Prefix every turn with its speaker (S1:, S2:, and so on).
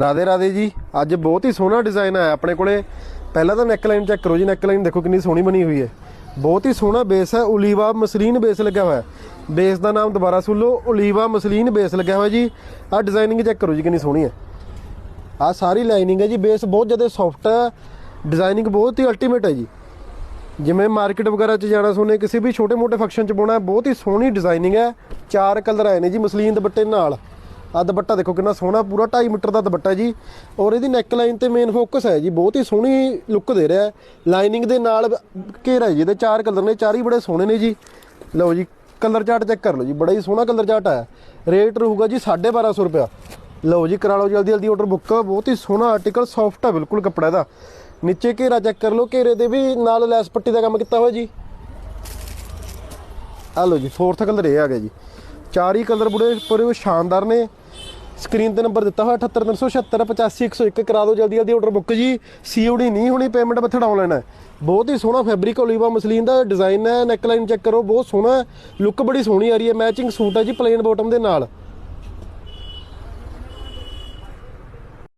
S1: ਰਾਦੇ ਰਾਦੇ ਜੀ, ਅੱਜ ਬਹੁਤ ਹੀ ਸੋਹਣਾ ਡਿਜ਼ਾਈਨ ਆਇਆ ਆਪਣੇ ਕੋਲੇ। ਪਹਿਲਾਂ ਤਾਂ ਨੈਕ ਲਾਈਨ ਚੈੱਕ ਕਰੋ ਜੀ ਨੈਕ ਲਾਈਨ ਦੇਖੋ ਕਿੰਨੀ ਸੋਹਣੀ ਬਣੀ ਹੋਈ ਹੈ। ਬਹੁਤ ਹੀ ਸੋਹਣਾ ਬੇਸ ਹੈ ਓਲੀਵਾ ਮਸਲੀਨ ਬੇਸ ਲੱਗਿਆ ਹੋਇਆ ਬੇਸ ਦਾ ਨਾਮ ਦੁਬਾਰਾ ਸੁਣ ਲਓ ਓਲੀਵਾ ਮਸਲੀਨ ਬੇਸ ਲੱਗਿਆ ਹੋਇਆ ਜੀ। ਆਹ ਡਿਜ਼ਾਈਨਿੰਗ ਚੈੱਕ ਕਰੋ ਜੀ, ਕਿੰਨੀ ਸੋਹਣੀ ਹੈ। ਆਹ ਸਾਰੀ ਲਾਈਨਿੰਗ ਹੈ ਜੀ ਬੇਸ ਬਹੁਤ ਜ਼ਿਆਦਾ ਸੌਫਟ ਹੈ। ਡਿਜ਼ਾਈਨਿੰਗ ਬਹੁਤ ਹੀ ਅਲਟੀਮੇਟ ਹੈ ਜੀ। ਜਿਵੇਂ ਮਾਰਕੀਟ ਵਗੈਰਾ 'ਚ ਜਾਣਾ ਸੋਨੇ ਕਿਸੇ ਵੀ ਛੋਟੇ-ਮੋਟੇ ਫੰਕਸ਼ਨ 'ਚ ਪਾਉਣਾ ਬਹੁਤ ਹੀ ਸੋਹਣੀ ਡਿਜ਼ਾਈਨਿੰਗ ਹੈ। ਚਾਰ ਕਲਰ ਆਏ ਨੇ ਜੀ, ਮਸਲੀਨ ਦੁਪੱਟੇ ਨਾਲ। ਆ ਦੁਪੱਟਾ ਦੇਖੋ ਕਿੰਨਾ ਸੋਹਣਾ, ਪੂਰਾ 2.5 ਮੀਟਰ ਦਾ ਦੁਪੱਟਾ ਜੀ। ਔਰ ਇਹਦੀ ਨੈਕ ਲਾਈਨ ਤੇ ਮੇਨ ਫੋਕਸ ਹੈ ਜੀ, ਬਹੁਤ ਹੀ ਸੋਹਣੀ ਲੁੱਕ ਦੇ ਰਿਹਾ ਲਾਈਨਿੰਗ ਦੇ ਨਾਲ ਘੇਰਾ ਜੀ, ਇਹਦੇ ਚਾਰ ਕਲਰ ਨੇ, ਚਾਰ ਹੀ ਬੜੇ ਸੋਹਣੇ ਨੇ ਜੀ। ਲਓ ਜੀ ਕਲਰ ਚਾਰਟ ਚੈੱਕ ਕਰ ਲਓ ਜੀ, ਬੜਾ ਹੀ ਸੋਹਣਾ ਕਲਰ ਚਾਰਟ ਆਇਆ। ਰੇਟ ਰਹੂਗਾ ਜੀ 1250 ਰੁਪਿਆ ਲਓ ਜੀ, ਕਰਾ ਲਓ ਜਲਦੀ ਜਲਦੀ ਆਰਡਰ ਬੁੱਕ ਬਹੁਤ ਹੀ ਸੋਹਣਾ ਆਰਟੀਕਲ ਸੌਫਟ ਆ ਬਿਲਕੁਲ ਕੱਪੜਾ ਇਹਦਾ। ਨੀਚੇ ਘੇਰਾ ਚੈੱਕ ਕਰ ਲਓ, ਘੇਰੇ ਦੇ ਵੀ ਨਾਲ ਲੈਸ ਪੱਟੀ ਦਾ ਕੰਮ ਕੀਤਾ ਹੋਇਆ ਜੀ। ਆ ਲਓ ਜੀ ਫੋਰਥ ਕਲਰ ਇਹ ਆ ਗਿਆ ਜੀ। ਚਾਰ ਹੀ ਕਲਰ ਬੁੜੇ ਪੂਰੇ ਸ਼ਾਨਦਾਰ ਨੇ। ਸਕਰੀਨ ਤੇ ਨੰਬਰ ਦਿੱਤਾ ਹੋਇਆ 78376 ਕਰਾ ਦਿਓ ਜਲਦੀ ਜਲਦੀ ਆਰਡਰ ਬੁੱਕ ਜੀ। ਸੀਓਡੀ ਨਹੀਂ ਹੋਣੀ ਪੇਮੈਂਟ ਮੈਥਡ ਆਨਲਾਈਨ ਹੈ। ਬਹੁਤ ਹੀ ਸੋਹਣਾ ਫੈਬਰਿਕ ਓਲੀਵਾ ਮਸਲੀਨ ਦਾ ਡਿਜ਼ਾਈਨ ਹੈ ਨੈਕਲਾਈਨ ਚੈੱਕ ਕਰੋ, ਬਹੁਤ ਸੋਹਣਾ ਲੁੱਕ ਬੜੀ ਸੋਹਣੀ ਆ ਰਹੀ ਹੈ ਮੈਚਿੰਗ ਸੂਟ ਹੈ ਜੀ ਪਲੇਨ ਬਾਟਮ ਦੇ ਨਾਲ।